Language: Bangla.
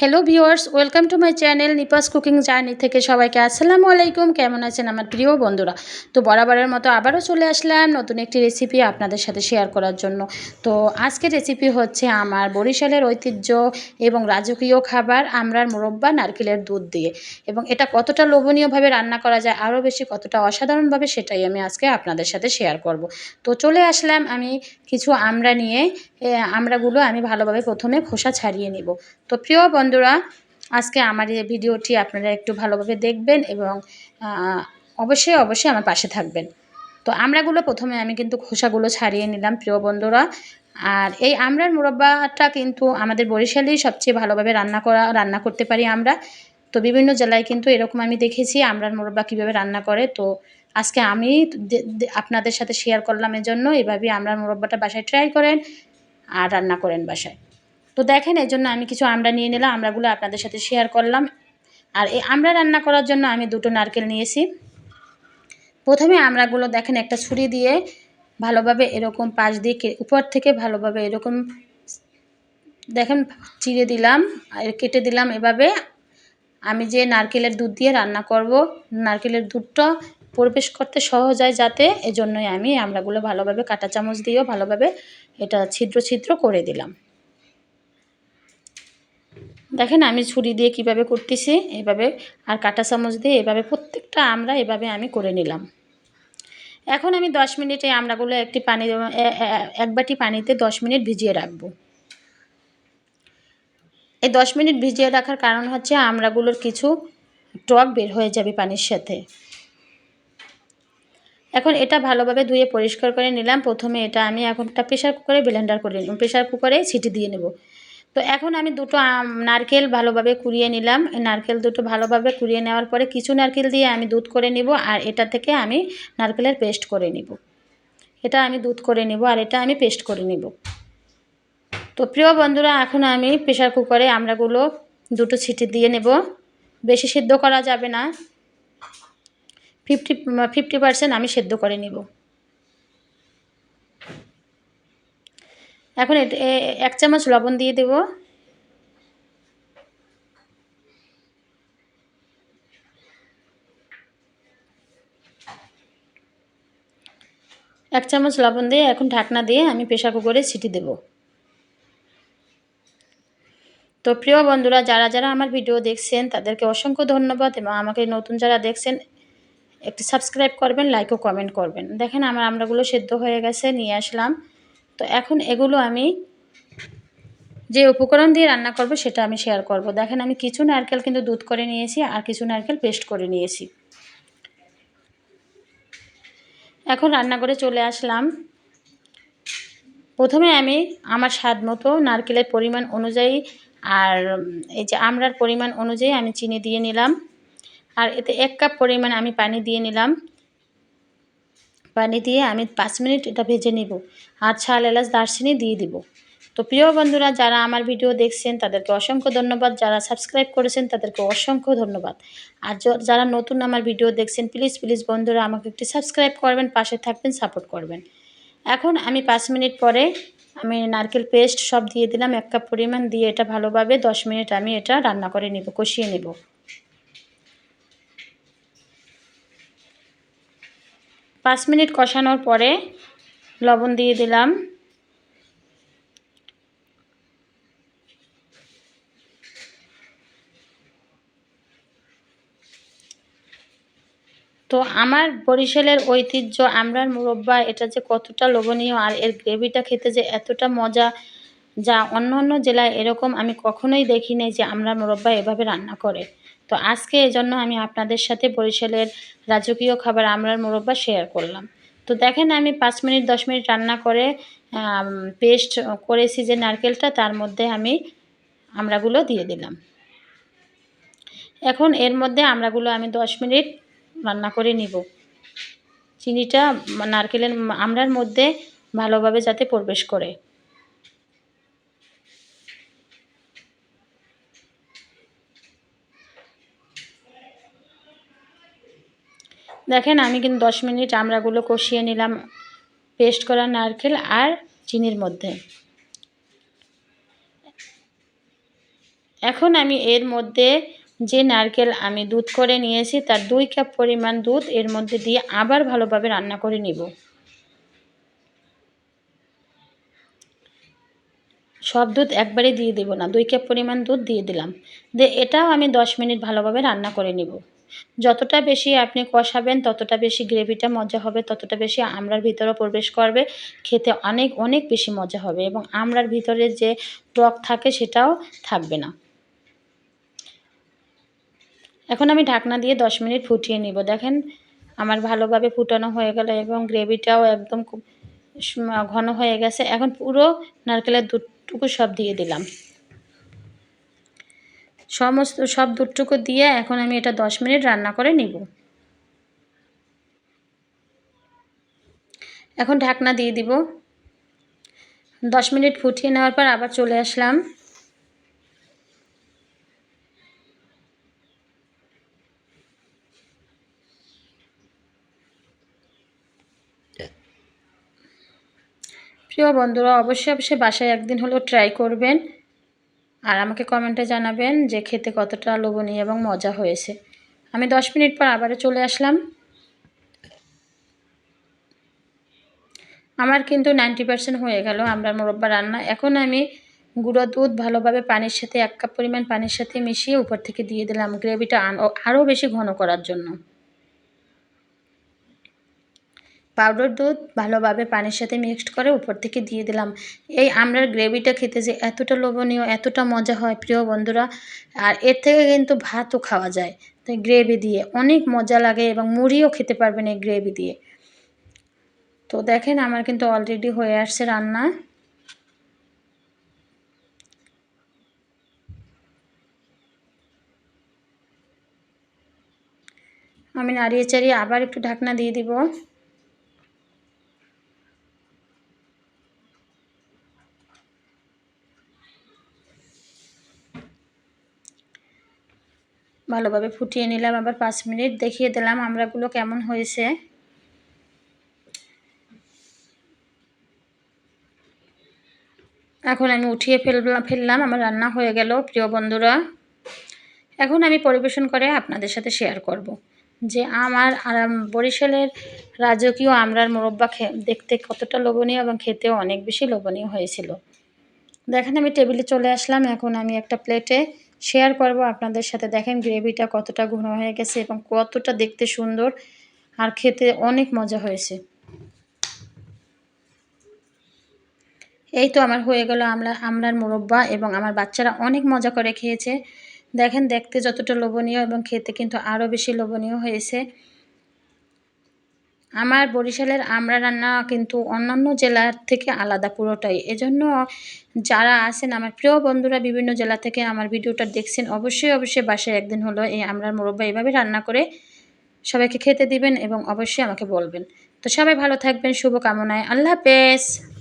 Hello viewers welcome to my channel Nipa's cooking journey থেকে সবাইকে আসসালামু আলাইকুম। কেমন আছেন আমার প্রিয় বন্ধুরা? তো বরাবরের মতো আবারও চলে আসলাম নতুন একটি রেসিপি আপনাদের সাথে শেয়ার করার জন্য। তো আজকের রেসিপি হচ্ছে আমার বরিশালের ঐতিহ্য এবং রাজকীয় খাবার আমরার মুরব্বা নারকেলের দুধ দিয়ে। এবং এটা কতটা লোভনীয়ভাবে রান্না করা যায়, আরও বেশি কতটা অসাধারণভাবে সেটাই আমি আজকে আপনাদের সাথে শেয়ার করব। তো চলে আসলাম আমি কিছু আমরা নিয়ে আমড়াগুলো আমি ভালোভাবে প্রথমে খোসা ছাড়িয়ে নিব। তো প্রিয় বন্ধুরা, আজকে আমার এই ভিডিওটি আপনারা একটু ভালোভাবে দেখবেন এবং অবশ্যই অবশ্যই আমার পাশে থাকবেন। তো আমড়াগুলো প্রথমে আমি কিন্তু খোসাগুলো ছাড়িয়ে নিলাম প্রিয় বন্ধুরা। আর এই আমড়ার মুরব্বাটা কিন্তু আমাদের বরিশালেই সবচেয়ে ভালোভাবে রান্না করা, রান্না করতে পারি আমরা। তো বিভিন্ন জেলায় কিন্তু এরকম আমি দেখেছি আমড়ার মুরব্বা কীভাবে রান্না করে। তো আজকে আমি আপনাদের সাথে শেয়ার করলাম এজন্য। এভাবে আমড়ার মুরব্বাটা বাসায় ট্রাই করেন। আর রান্না করেন বাসায়। তো দেখেন এই জন্য আমি কিছু আমরা নিয়ে নিলাম, আমরাগুলো আপনাদের সাথে শেয়ার করলাম। আর এই আমরা রান্না করার জন্য আমি দুটো নারকেল নিয়েছি। প্রথমে আমরাগুলো দেখেন একটা ছুরি দিয়ে ভালোভাবে এরকম পাশ দিয়ে উপর থেকে ভালোভাবে এরকম দেখেন চিড়ে দিলাম, আর কেটে দিলাম এভাবে। আমি যে নারকেলের দুধ দিয়ে রান্না করব, নারকেলের দুধটা পরিবেশ করতে সহজ হয় যাতে এজন্যই আমি আমড়াগুলো ভালোভাবে কাঁটা চামচ দিয়েও ভালোভাবে এটা ছিদ্র ছিদ্র করে দিলাম। দেখেন আমি ছুরি দিয়ে কীভাবে করতেছি, এভাবে আর কাঁটা চামচ দিয়ে এভাবে প্রত্যেকটা আমরা এভাবে আমি করে নিলাম। এখন আমি দশ মিনিটে আমড়াগুলো একটি পানি এক বাটি পানিতে দশ মিনিট ভিজিয়ে রাখব। এই দশ মিনিট ভিজিয়ে রাখার কারণ হচ্ছে আমড়াগুলোর কিছু টক বের হয়ে যাবে পানির সাথে। এখন এটা ভালোভাবে ধুয়ে পরিষ্কার করে নিলাম। প্রথমে এটা আমি এখন একটা প্রেশার কুকারে ব্লেন্ডার করে নিলাম। প্রেশার কুকারে সিটি দিয়ে নেব। তো এখন আমি দুটো নারকেল ভালোভাবে কুড়িয়ে নিলাম। নারকেল দুটো ভালোভাবে কুড়িয়ে নেওয়ার পরে কিছু নারকেল দিয়ে আমি দুধ করে নিব আর এটা থেকে আমি নারকেলের পেস্ট করে নিব। এটা আমি দুধ করে নিব আর এটা আমি পেস্ট করে নিব। তো প্রিয় বন্ধুরা, এখন আমি প্রেশার কুকারে আমরাগুলো দুটো ছিটি দিয়ে নেব। বেশি সিদ্ধ করা যাবে না। ফিফটি ফিফটি পার্সেন্ট আমি সেদ্ধ করে নিব। এখন এক চামচ লবণ দিয়ে দেব। এক চামচ লবণ দিয়ে এখন ঢাকনা দিয়ে আমি প্রেশার কুকারে সিটি দেব। তো প্রিয় বন্ধুরা, যারা যারা আমার ভিডিও দেখছেন, তাদেরকে অসংখ্য ধন্যবাদ এবং আমাকে নতুন যারা দেখছেন একটু সাবস্ক্রাইব করবেন লাইক ও কমেন্ট করবেন। দেখেন আমার আমড়াগুলো সেদ্ধ হয়ে গেছে, নিয়ে আসলাম। তো এখন এগুলো আমি যে উপকরণ দিয়ে রান্না করব সেটা আমি শেয়ার করব। দেখেন আমি কিছু নারকেল কিন্তু দুধ করে নিয়েছি, আর কিছু নারকেল পেস্ট করে নিয়েছি। এখন রান্না করে চলে আসলাম। প্রথমে আমি আমার স্বাদ মতো নারকেলের পরিমাণ অনুযায়ী আর এই যে আমড়ার পরিমাণ অনুযায়ী আমি চিনি দিয়ে নিলাম। আর এতে এক কাপ পরিমাণ আমি পানি দিয়ে নিলাম। পানি দিয়ে আমি পাঁচ মিনিট এটা ভেজে নিব। আর ছাল এলাচ, দারচিনি দিয়ে দিব। তো প্রিয় বন্ধুরা, যারা আমার ভিডিও দেখছেন, তাদেরকে অসংখ্য ধন্যবাদ। যারা সাবস্ক্রাইব করেছেন, তাদেরকে অসংখ্য ধন্যবাদ। আর যারা নতুন আমার ভিডিও দেখছেন, প্লিজ প্লিজ বন্ধুরা, আমাকে একটু সাবস্ক্রাইব করবেন, পাশে থাকবেন, সাপোর্ট করবেন। এখন আমি পাঁচ মিনিট পরে আমি নারকেল পেস্ট সব দিয়ে দিলাম। এক কাপ পরিমাণ দিয়ে এটা ভালোভাবে দশ মিনিট আমি এটা রান্না করে নেব, কষিয়ে নেব। পাঁচ মিনিট কষানোর পরে লবণ দিয়ে দিলাম। তো আমার বরিশালের ঐতিহ্য, আমরার মুরব্বা, এটা যে কতটা লোভনীয় আর এর গ্রেভিটা খেতে যে এতটা মজা, যা অন্য অন্য জেলায় এরকম আমি কখনোই দেখি নাই যে আমরা মুরব্বা এভাবে রান্না করে। তো আজকে এজন্য আমি আপনাদের সাথে বরিশালের রাজকীয় খাবার আমরার মুরব্বা শেয়ার করলাম। তো দেখেন আমি পাঁচ মিনিট, দশ মিনিট রান্না করে পেস্ট করেছি যে নারকেলটা, তার মধ্যে আমি আমড়াগুলো দিয়ে দিলাম। এখন এর মধ্যে আমড়াগুলো আমি দশ মিনিট রান্না করে নিব। চিনিটা নারকেলের আমড়ার মধ্যে ভালোভাবে যাতে প্রবেশ করে। দেখেন, আমি কিন্তু দশ মিনিট আমড়াগুলো কষিয়ে নিলাম পেস্ট করা নারকেল আর চিনির মধ্যে। এখন আমি এর মধ্যে যে নারকেল আমি দুধ করে নিয়েছি, তার দুই কাপ পরিমাণ দুধ এর মধ্যে দিয়ে আবার ভালোভাবে রান্না করে নিব। সব দুধ একবারে দিয়ে দেবো না, দুই কাপ পরিমাণ দুধ দিয়ে দিলাম। দিয়ে এটাও আমি দশ মিনিট ভালোভাবে রান্না করে নিব। যতটা বেশি আপনি কষাবেন, ততটা বেশি গ্রেভিটা মজা হবে, ততটা বেশি আমড়ার ভিতরে প্রবেশ করবে, খেতে অনেক অনেক বেশি মজা হবে এবং আমড়ার ভিতরে যে টক থাকে সেটাও থাকবে না। এখন আমি ঢাকনা দিয়ে দশ মিনিট ফুটিয়ে নিব। দেখেন আমার ভালোভাবে ফুটানো হয়ে গেল এবং গ্রেভিটাও একদম খুব ঘন হয়ে গেছে। এখন পুরো নারকেলের দুধটুকু সব দিয়ে দিলাম। সমস্ত সব দুধটুকু দিয়ে এখন আমি এটা দশ মিনিট রান্না করে নিব। এখন ঢাকনা দিয়ে দিব। দশ মিনিট ফুটিয়ে নেওয়ার পর আবার চলে আসলাম। প্রিয় বন্ধুরা, অবশ্যই অবশ্যই বাসায় একদিন হলেও ট্রাই করবেন। আর আমাকে কমেন্টে জানাবেন যে খেতে কতটা লোভনীয় এবং মজা হয়েছে। আমি দশ মিনিট পর আবারও চলে আসলাম। আমার কিন্তু নাইনটি পার্সেন্ট হয়ে গেল আমরা মোরব্বা রান্না। এখন আমি গুঁড়ো দুধ ভালোভাবে পানির সাথে এক কাপ পরিমাণ পানির সাথে মিশিয়ে উপর থেকে দিয়ে দিলাম গ্রেভিটা আরও বেশি ঘন করার জন্য। পাউডার দুধ ভালোভাবে পানির সাথে মিক্সড করে উপর থেকে দিয়ে দিলাম। এই আমরার গ্রেভিটা খেতে যে এতটা লোভনীয়, এতটা মজা হয় প্রিয় বন্ধুরা। আর এর থেকে কিন্তু ভাতও খাওয়া যায় তো গ্রেভি দিয়ে। অনেক মজা লাগে এবং মুড়িও খেতে পারবেন এই গ্রেভি দিয়ে। তো দেখেন আমার কিন্তু অলরেডি হয়ে আসছে রান্না। আমি নাড়িয়ে চাড়িয়ে আবার একটু ঢাকনা দিয়ে দিব। ভালোভাবে ফুটিয়ে নিলাম, আবার পাঁচ মিনিট দেখিয়ে দিলাম আমরাগুলো কেমন হয়েছে এখন আমি উঠিয়ে ফেললাম ফেললাম, আমার রান্না হয়ে গেল, প্রিয় বন্ধুরা এখন আমি পরিবেশন করে আপনাদের সাথে শেয়ার করব। যে আমার বরিশালের রাজকীয় আমরার মোরব্বা দেখতে কতটা লোভনীয় এবং খেতেও অনেক বেশি লোভনীয় হয়েছিল দেখেন আমি টেবিলে চলে আসলাম, এখন আমি একটা প্লেটে শেয়ার করব আপনাদের সাথে। দেখেন গ্রেভিটা কতটা ঘন হয়ে গেছে এবং কতটা দেখতে সুন্দর আর খেতে অনেক মজা হয়েছে। এই তো আমার হয়ে গেল আমরা আমলার মুরব্বা এবং আমার বাচ্চারা অনেক মজা করে খেয়েছে। দেখেন দেখতে যতটা লোভনীয় এবং খেতে কিন্তু আরও বেশি লোভনীয় হয়েছে। আমার বরিশালের আমরা রান্না কিন্তু অন্যান্য জেলার থেকে আলাদা পুরোটাই। এজন্য যারা আছেন, আমার প্রিয় বন্ধুরা বিভিন্ন জেলা থেকে আমার ভিডিওটা দেখছেন, অবশ্যই অবশ্যই বাসায় একদিন হলো এই আমড়ার মুরব্বা এভাবে রান্না করে সবাইকে খেতে দিবেন এবং অবশ্যই আমাকে বলবেন। তো সবাই ভালো থাকবেন, শুভকামনায়। আল্লাহ হাফেজ।